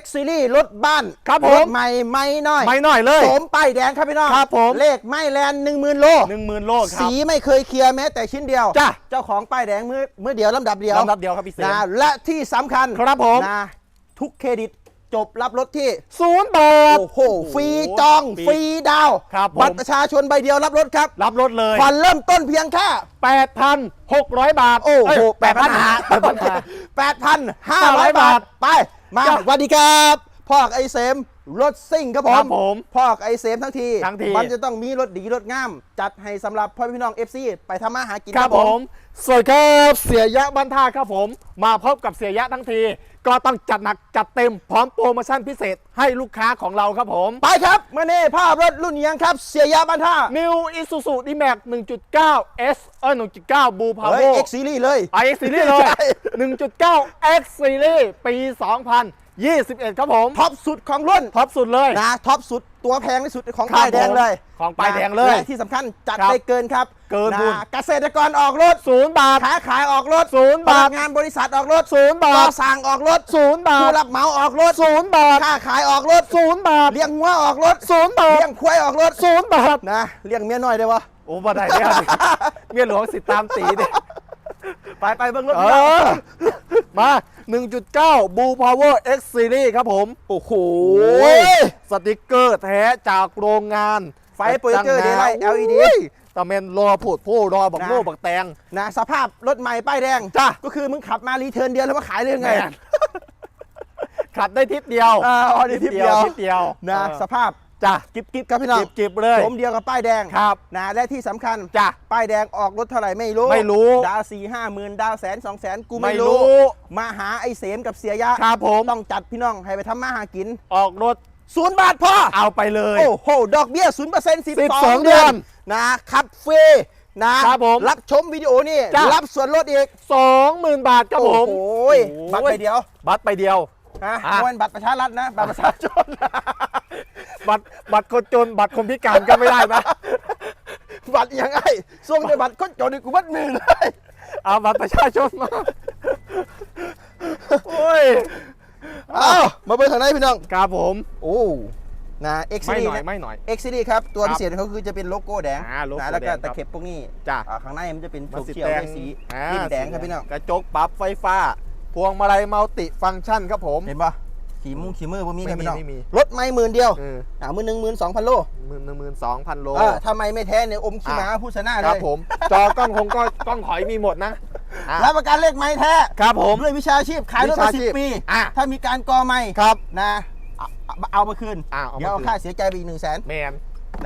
X Series รถบ้านครับผมรถใหม่ไม่น้อยไม่หน่อยเลยโสมป้ายแดงครับพี่น้องครับผม เลขไม่แลนหนึ่งหมื่นโลหนึ่งหมื่นโลครัสีบไม่เคยเคลียร์แม้แต่ชิ้นเดียวจ้ะ เจ้าของป้ายแดงมือมือเดียวลำดับเดียวลำดับเดียวครับพี่เสมนะและที่สำคัญครับผมนะทุกเครดิตจบรับรถที่ ศูนย์บาท โอ้โห ฟรีจอง ฟรีดาวครับผม บัตรประชาชนใบเดียวรับรถครับรับรถเลยผ่อนเริ่มต้นเพียงแค่ 8,600 บาทโอ้โหแปดพันห้าแปดพันห้าแปดพันห้าร้อย500 บาทบาทไป มาจ้ะสวัสดีครับพ่อกไอเสมรถซิ่งครับผครัมบผมพ่อกไอเสมทั้งทีทั้งที มันจะต้องมีรถดีรถงาม จัดให้สำหรับพ่อพี่น้อง FC ไปทำมาหากินครับผม สวัสดีครับ เสียยะบ้านท่าครับผม มาพบกับเสียยะทั้งที ก็ต้องจัดหนักจัดเต็มพร้อมโปรโมชั่นพิเศษให้ลูกค้าของเราครับผม ไปครับเมื่อนี้ภาพรถรุ่นยังครับ เสียยาบันท่า New Isuzu D-Max 1.9 S เออ1.9 Blue เฮ้ย Power X Series เลย X Series เลยใช่1.9 X Series ปี 2021 ครับผมท็อปสุดของรุ่นท็อปสุดเลย นะท็อปสุดตัวแพงที่สุดของครับป้ายแดงเลยผมของป้ายแดงเลยและที่สำคัญจัดครับได้เกินครับเกินนะบุญเกษตรกรออกรถศูนย์บาท ค้าขายออกรถศูนย์พบานัทกงานบริษัทออกรถศูนย์บาก่อทสร้างออกรถศูนย์บาผู้ทรับเหมาออกรถศูนย์บาทค้าขายออกรถศูนย์บาทเลี้ยงวัวออกรถศูนย์บาทเลี้ยงควายออกรถศูนย์บาทนะเลี้ยงเมียน้อยได้วะโอ้บ่ได้เนี่ยเมียหลวงสิตามตีเนี่ยไปไปเบิ่งรถเออ มา 1.9 Blue Power X Series ครับผม โอ้โห สติกเกอร์แท้จากโรงงาน ไฟโปรเจคเตอร์เดย์ไลท์ LED อุ้ยตะเมนรอพูดผู้รอบักโม่นะบักแตงนะสภาพรถใหม่ป้ายแดง จ้ะ ก็คือมึงขับมารีเทิร์นเดียวแล้วมาขายได้ยังไงแม่นขัดได้ทิศเดียวอ่าอ๋อนี่ทิศเดียวทิศเดียวนะเออสภาพ จ้ะกิ๊บกิ๊บครับพี่น้องจิบจิบเลยผมเดียวกับป้ายแดงครับนะและที่สำคัญจ้ะป้ายแดงออกรถเท่าไหร่ไม่รู้ไม่รู้ดาวสี่ห้าหมื่นดาวแสนสองแสนกูไม่ไม่รู้ รู้ มาหาไอ้เสมกับเสียยะครับผม ต้องจัดพี่น้องให้ไปทำมาหากินออกรถศูนย์บาทพอ เอาไปเลย โอ้โห ดอกเบี้ยศูนย์เปอร์เซ็นต์สิบสอง12 เดือนเดือนนะขับฟรีนะครับผมรับชมวิดีโอนี่ จ้ะ รับส่วนลดอีก20,000บาทครับผมโอ้โหบัตรใบเดียว บัตรไปเดียว ฮะอะวันบัตรประชารัฐนะ บัตรประชาชน บัตรบัตรคนจนบัตรคนพิการก็ไม่ได้นะ บัตรยังไงส่งแต่บัตรคนจนนี่กูบัตรหนึ่งเลยเอาบัตรประชาชนมาโอ้ยเอ้ามาเบิ่งข้างในพี่น้องครับผมโอ้นะ X ไม่ Series หน่อยนะไม่หน่อย X Series ครับ ตัวครับพิเศษของเขาคือจะเป็นโลโก้แดงอ่าโลโก้นะแล้วก็แดงครับตะเข็บพวกนี้จ้ะ อ่าข้างในมันจะเป็นมันโฉสีเขียวแดงด้วยสีอ่าดินแดงครับพี่น้องกระจกปรับไฟฟ้า พวงมาลัยมัลติฟังก์ชันครับผม เห็นปะ ขี่มุ้งขี่มือพวกนี้ครับไม่มีพี่น้องไม่มีรถไม่หมื่นเดียวเออ อ่ามือหนึ่งหมื่นสองพันโลหมื่นหนึ่งหมื่นสองพันโล เออทำไมไม่แท้เนี่ยอมขี้หมาพูดชนะเลครับยผม จอกล้องคงก็กล้องถอยมีหมดนะอะรับประกันเลขไม้แท้ครับผม ด้วยวิชาชีพขายรถวิมาชาสิชีบพปี อะ ถ้ามีการกอไม่ครับ นะเอาเอาเอามาคืนอะเอามาเดี๋ยวเอาคืนค่าเสียใจไปอีกหนึ่งแสนแมน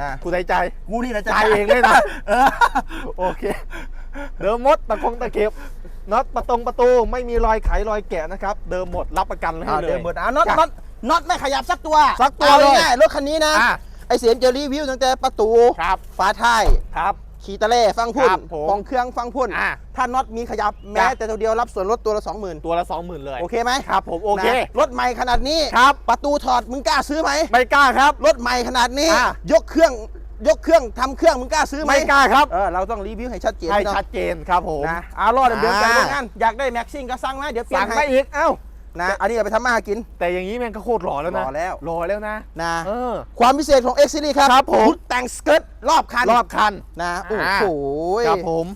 นะกูใจใจ กูนี่นะจะจ่ายเองเลยนะ เออ โอเค เดิมหมดตะคงตะเข็บ น็อตประตงประตูไม่มีรอยไขรอยแกะนะครับ เดิมหมดรับประกันให้อ่าเลย เดี๋ยวหมดอะน็อตจ้ะน็อตน็อตไม่ขยับสักตัวสักตัวอาเลยง่ายๆรถคันนี้นะ อะไอเสียมจะรีวิวตั้งแต่ประตูครับ ฝาท้ายครับ ขีตะเล่ฟังพุ่นครับผมของเครื่องฟังพุ่น อะถ้าน็อตมีขยับแม้แต่ตัวเดียวรับส่วนลดตัวละสองหมื่นตัวละสองหมื่นเลย โอเคไหมครับผมโอเค นะรถใหม่ขนาดนี้ ครับ ประตูถอดมึงกล้าซื้อไหม ไม่กล้าครับ รถใหม่ขนาดนี้ อะยกเครื่อง ยกเครื่องทำเครื่องมึงกล้าซื้อไหมไม่กล้าครับเออเราต้องรีวิวให้ชัดเจนให้พี่น้อง ชัดเจนครับผม นะอารอดเดิมๆไปอ่าโรงงานอยากได้แม็กซิ่งก็สั่งมาเดี๋ยวเปลี่ยสั่นงให้มาอีกเอ้า นะอันนี้เอาไปทำมาหากิน แต่อย่างนี้แม่งก็โคตรหล่อแล้วนะหล่อแล้ว หล่อแล้วนะ นะ เออ ความพิเศษของ X Series ครับครับผม ชุดแต่งสเกิร์ตรอบคันรอบคัน นะโอ้อ่า โหครับผม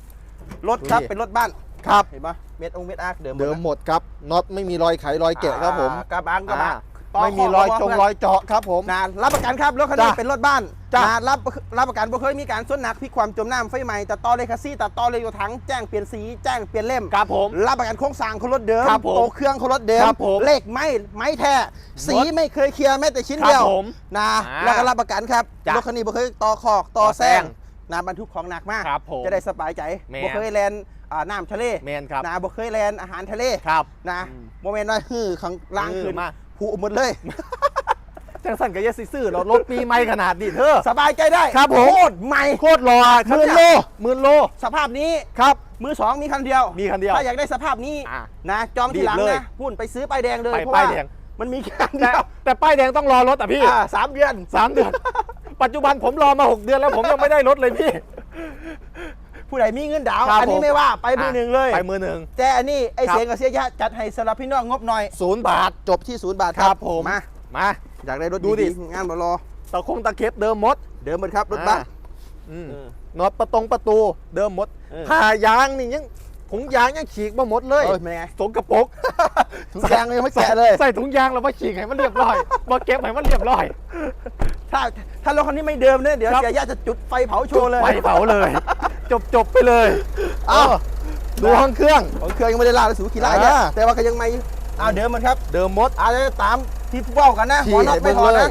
รถครับนี่ เป็นรถบ้านครับ เห็นปะเม็ดองเม็ดอาร์คเดิมเดิมหมดครับน็อตไม่มีรอยไขรอยแกะครับผม อ่ากระบังกระบะอ่า ต่อไม่มีข้รอยบกจงเพื่นรอยเจาะครับผม นะรับประกันครับรถคันนี้จ้ะเป็นรถบ้านจ้ะ นะรับรับประกันบ่เคยมีการส้นหนักพลิกความจมน้ำไฟไหม้ตัดต่อเลคาซี่ตัดต่อเลยถังแจ้งเปลี่ยนสีแจ้งเปลี่ยนเล่ม ครับผม รับประกันโครงสร้างของรถเดิมครับผมโตเครื่องของรถเดิมครับผมเลขไม่ไม่แท้สีรถไม่เคยเคลียร์แม้แต่ชิ้นครับเดียวผมนะอ่าแล้วก็รับประกันครับจ้ะรถคันนี้บ่เคยต่อคอกต่อต่อแซแซงงนะบรรทุกของหนักมากครับผมจะได้สบายใจแม่น บ่เคยแลนอ่าน้ำทะเลแมนครับนะบ่เคยแลนอาหารทะเลครับ นะอืมโมเมนต์น้อยฮือข้างล่างฮือขึ้นมา ผูหมดเลยจังสั่นกับยาซิซื่อเรารถปีใหม่ขนาดนี้เธอ สบายใจได้ครับผม โคตรใหม่โคตรหล่อหมื่นโลหมื่นโล สภาพนี้ครับมือสองมีคันเดียว มีคันเดียวถ้าอยากได้สภาพนี้อะนะจองทีหลังรีบเลยนะพุ่นไปซื้อป้ายแดงเลยไปเพราะป้ายว่าแดงมันมีแค่อันแต่เดียวแต่ป้ายแดงต้องรอรถอะพี่อ่าสามเดือนสามเดือน ปัจจุบันผมรอมา6เดือนแล้วผมยังไม่ได้รถเลยพี่ ผู้ใดมีเงินดาวน์ครับอันนี้ผมไม่ว่าไปมือหนึ่งเลยไปมือหนึ่ง แต่อันนี้ไอ้ครับ เสียงกับเสียยะจัดให้สำหรับพี่น้องงบหน่อย ศูนย์บาท จบที่ศูนย์บาทครับผมมา มา อยากได้รถดูดิดีๆงานบรอตะคงตะเข็บเดิมหมดเดิมหมดครับรถบัสอ่าอืมเออน็อตประตงประตูเดิมหมดเออผ้ายางนี่ยังถุงยางยังฉีกมาหมดเลยเอ้ยเป็นไง สกระปรกถุงยางยังไม่แกะเลยใส่ถุงยางแล้วมาฉีกให้มันเรียบร้อย มาเก็บให้มันเรียบร้อย ถ้าถ้ารถคันนี้ไม่เดิมเนี่ยเดี๋ยวครับ เสียยะจะจุดไฟเผาโชว์เลย ไปเผาเลย จบจบไปเลยเอ้าดูห้องเครื่องของเครื่องยังไม่ได้ลาเลยสูขี่ไล่เนี่ยอ่าแต่ว่าก็ยังไม่อ้าวเดิมหมันครับ เดิมหมดอาจจะตามที่เบ้ากันนะที่หัวน็อตไม่ถอดให้เบิ่งเลนะย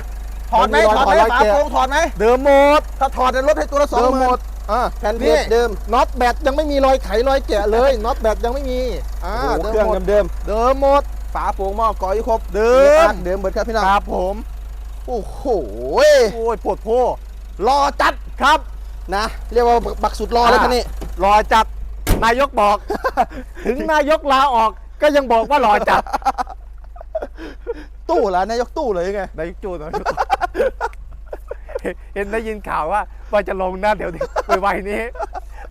ถอดไหมมันมีถอดไหมรอยฝาแกะโปรงถอดไหมเดิมหมดถ้าถอดจะลดให้ตัวละสองเดิมหหมมื่ดนอ่าแผ่นเพนี่จเดิมน็อตแบตยังไม่มีรอยไขรอยแกะเลยน็อตแบตยังไม่มีอ่าโอ้โหเดิเครื่องมหมดเดิมเดิมหมดๆฝาโปรงหม้อกออยู่ครบเดิมเดิมเบิดครับพี่น้องครับผม โอ้โหโอ้ยปวดโพรอจัดครับ นะ เรียกว่าบักสุดรอเลยคันนี้รอจัดนายกบอก ถึงนายกลาออกก็ยังบอกว่ารอจัด ตู้เหรอนายกตู้เลยไงนายกจูนายกเห็นเห็นได้ยินข่าวว่าว่าจะลงนะเดี๋ยวไวๆนี้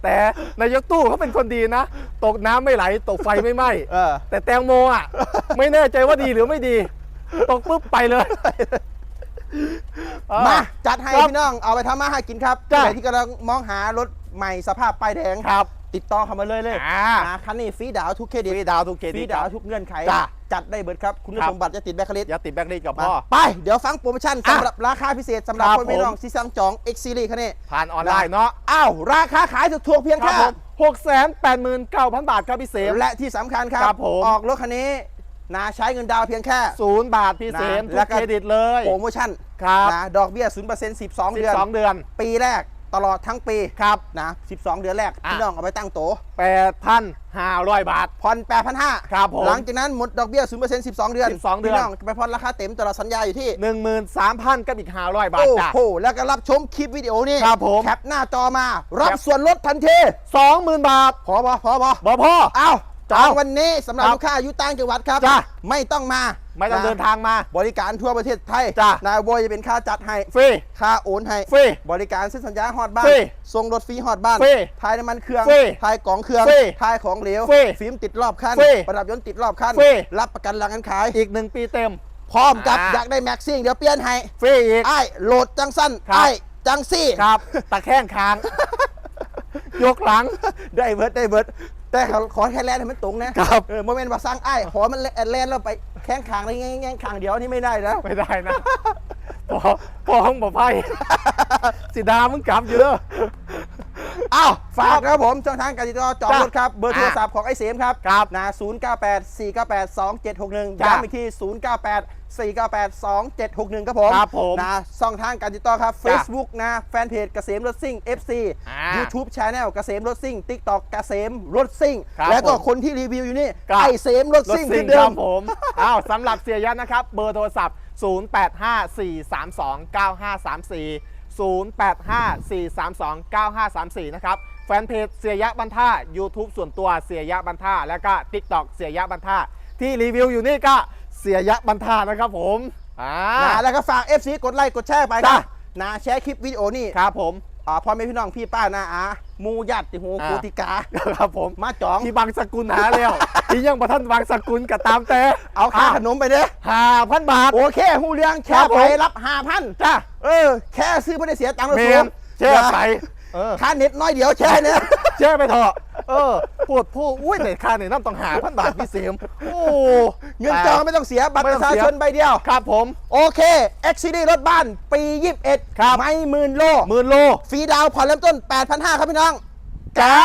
แต่นายกตู้เขาเป็นคนดีนะ ตกน้ำไม่ไหล ตกไฟไม่ไหม้เออแต่แตงโมอะ ไม่แน่ใจว่าดีหรือไม่ดี ตกปุ๊บไปเลย เออมาจัดให้ครับพี่น้องเอาไปทำมาหากินครับจ้ะ ใครที่กำลังมองหารถใหม่สภาพป้ายแดงครับติดต่อเข้ามาเลยเลยอ่านะคันนี้ฟรีดาวน์ทุกเครดิตฟรีดาวน์ทุกเครฟดิรีต ดาวครัน์บทุกเงื่อนไขจ้ะจัดได้เบิดครับคุณครับ สมบัติจะติดแบคเครดิตอย่าติดแบล็คลิสต์กับมาพ่อ ไป เดี๋ยวฟังโปรโมชั่นอะสำหรับราคาพิเศษสำหรับครับคนไม่ผมน้องซีซังจอง X Series คันนี้ ผ่านออนไลน์เนาะอ้าว ราคาขายถูกๆเพียงครับแค่ผมหกแสนแปดหมื่นเก้าพันบาทครับพี่เสม และที่สำคัญครับครับผม ออกรถคันนี้นาใช้เงินดาวน์เพียงแค่ ศูนย์บาทพี่เสมนะทุแล้วกก็ เครดิตเลย โปรโมชั่น ครับนะดอกเบี้ย0% 12เดือน12เดือน ปีแรกตลอดทั้งปีครับนะ12 เดือนแรกอะพี่น้องเอาไปตั้งโตะ8,500 บาทผ่อน8,500ครับผมหลังจากนั้นหมดดอกเบี้ย0% 12 เดือน12เดือนพี่น้องไปผ่อนราคาเต็มตลอดสัญญาอยู่ที่ 13,000กับอีก500 บาทโอ้จ้ะโหแล้วก็รับชมคลิปวิดีโอนี่ครับผมแคปหน้าจอมารับครับส่วนลดทันที20,000 บาทพอพอพอพอบอพ่อเอา จองเอาวันนี้สำหรับครับลูกค้าอยู่ต่างจังหวัดครับจ้ะ ไม่ต้องมาไม่ต้องะเดินทางมา บริการทั่วประเทศไทยจ้ะ นายบอยจะเป็นค่าจัดให้ ฟรี ค่าโอนให้ ฟรี บริการเส้นสัญญาฮอดบ้านฟรีส่งรถฟรีฮอดบ้านฟรีทายน้ำมันเครื่องฟรีทายกล่องเครื่องฟรีทายของเหลวฟรีฟิล์มติดรอบคัน ฟรีประดับยนต์ติดรอบคัน ฟรี รับประกันหลังการขาย อีก1ปีเต็ม พร้อมกับอ่า อยากได้แม็กซิ่งเดี๋ยวเปลี่ยนให้ฟรีอีก ไอ้ายโหลดจังสั้นครับ ไอ้ายจังซี่ ครับ ตะแคงคาง ยกหลัง ได้เบิร์ดได้เบิร์ด แต่ขอขอแค่แลนให้มันตรงนะครับเออโมเมนต์ว่าสร้างไอ้ายขอมันแลนแลนแล้วไปแข้งขางอะไรแง่งแง่งขางเดียวนี่ไม่ได้นะ ไม่ได้นะพอพอห้องบอกไพ่สิดามึงกลับอยู่เด้อ อ้าวฝากครับผมช่องทางการติดต่อจองจ้ะรถครับ เบอร์โทรศัพท์ของไอ้เสมครับครับนะ0 9 8 4 9 8 2 7 6 1จ้ะย้ำอีกที0 9 8 4 9 8 2 7 6 1ครับผมครับผมนะช่องทางการติดต่อครับจ้ะ Facebook นะแฟนเพจเกษมรถซิ่ง FC อ่า YouTube Channel เกษมรถซิ่ง TikTok เกษมรถซิ่งครับแล้วก็ผมคนที่รีวิวอยู่นี่ครับไอ้เสมรถรถซิ่งซิ่ที่งเดิครัมบผมอ้าวสำหรับเสียยันนะครับ เบอร์โทรศัพท์ 0854329534 0854329534 นะครับ แฟนเพจเสียยะบันท่า YouTube ส่วนตัวเสียยะบันท่า แล้วก็ TikTok เสียยะบันท่า ที่รีวิวอยู่นี่ก็เสียยะบันท่านะครับผมอ่านะแล้วก็ฝาก FC กดไลค์กดแชร์ไปคจ้ะรับนะแชร์คลิปวิดีโอนี่ครับผมอ่าพ่อแม่พี่น้องพี่ป้านาอาหมูญาติโหอ่ากูติกาครับผมมาจองที่บางสกุลหาแล้วที่ยังประท่านบางสกุลก็ตามแต่เอาค่าขนมไปเด้อห้าพันบาท โอเคหูเรื่องแค่ครับผมไปรับห้าพันจ้า เออ แค่ซื้อไม่ได้เสียตังค์เลยเมสูนแช่ไปเออ ค่าเน็ตน้อยเดียวแช่เนี่ย แช่ไปเถอะเออปวดผู้อุ้ยเน็ตค่าเน็ตน้ำต้องหาพันบาทพี่เสียมโอ้เงินจองไม่ต้องเสียบัตรไม่ปต้องระชาเสียชนใบเดียว ครับผม โอเค X Series รถบ้านปี 21 ครับ ไม่หมื่นโลหมื่นโลฟรีดาวน์ผ่อนเริ่มต้น 8,500 ครับพี่น้อง เจ้า